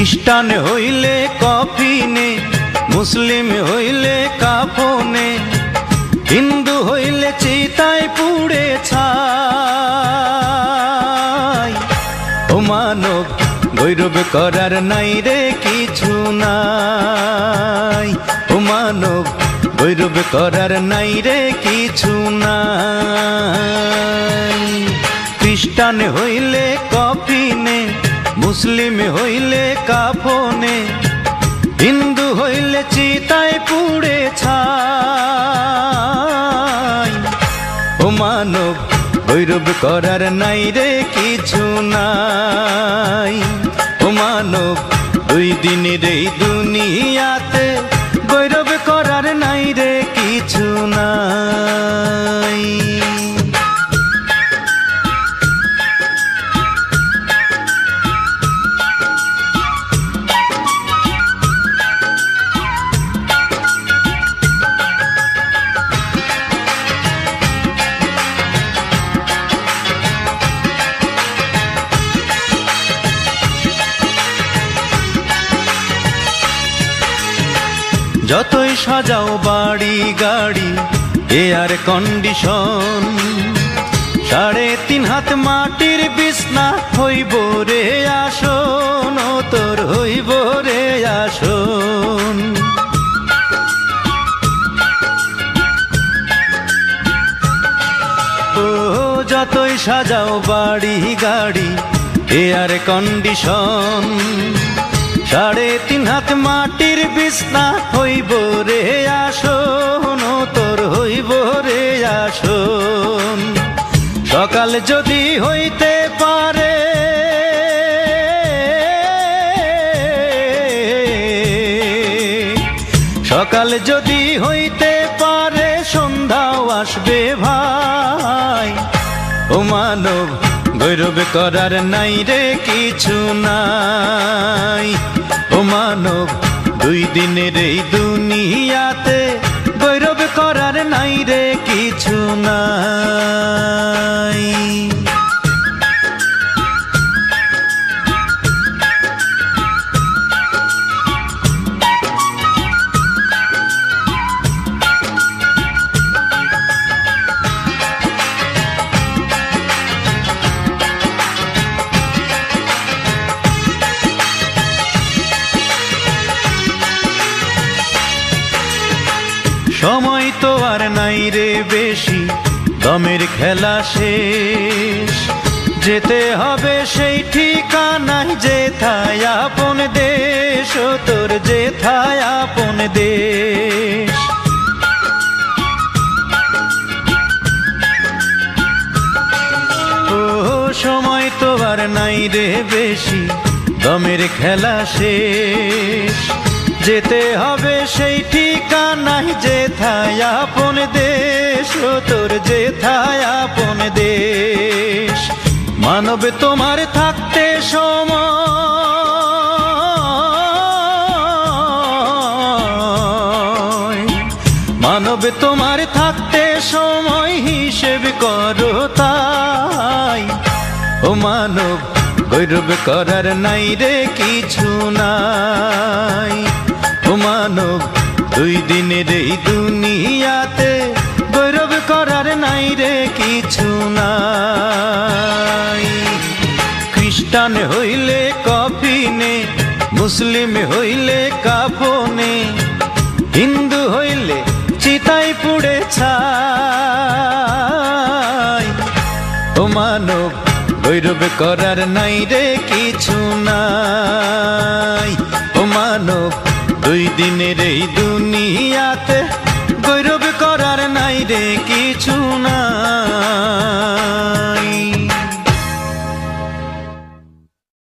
খ্রিস্টান হইলে কফিনে, মুসলিম হইলে কাফনে, হিন্দু হইলে চিতায় পুড়ে ছাই। ও মানব, গৈরব করার নাই রে কিছু নাই। ও মানব, গৈরব করার নাই রে কিছু নাই। খ্রিস্টান হইলে কফিনে মুসলিম হইলে কাফনে, হিন্দু হইলে চিতায় পুড়ে ছাই। ও মানব ভৈরব করার নাই রে কিছু নাই। ও মানব, দুই দিনের এই দুনিয়াতে যতই সাজাও বাড়ি, গাড়ি এয়ার কন্ডিশন সাড়ে তিন হাত মাটির বিছনা হইব রে আসন তোর হইব রে আসন। ও যতই সাজাও বাড়ি, গাড়ি এয়ার কন্ডিশন সাড়ে তিন হাত মাটির বিছনা হইব রে আসন তোর হইব রে আসন। সকাল যদি হইতে পারে, সকাল যদি হইতে পারে, সন্ধ্যাও আসবে ভাই। ও মানব গৈরব করার নাই রে কিছু নাই। ও মানব, দুই দিনের এই দুনিয়াতে ভৈরব করার নাই রে কিছু নাই। নাই রে বেশি, দমের খেলা শেষ। যেতে হবে সেই ঠিকানায়, যেথায় আপন দেশ, তোর যেথায় আপন দেশ। ও, সময় তো আর নাই রে বেশি, দমের খেলা শেষ। যেতে হবে সেই ঠিকানায়, যেথায় মানব তোমার থাকতে সময়। মানব তোমার থাকতে সময়, হিসেব করো তাই। ও মানব, গৈরব করার নাই রে কিছু নাই। ও মানব, দুই দিনের এই দুনিয়াতে গৈরব করার নাই রে কিছু নাই। খ্রিস্টান হইলে কফিনে, মুসলিম হইলে কাফনে, হিন্দু হইলে চিতাই পুড়ে ছাই। ও মানব গৈরব করার নাই রে কিছু নাই। ও মানব, দুই দিনের এই দুনিয়াতে গৈরব করার নাই রে নাই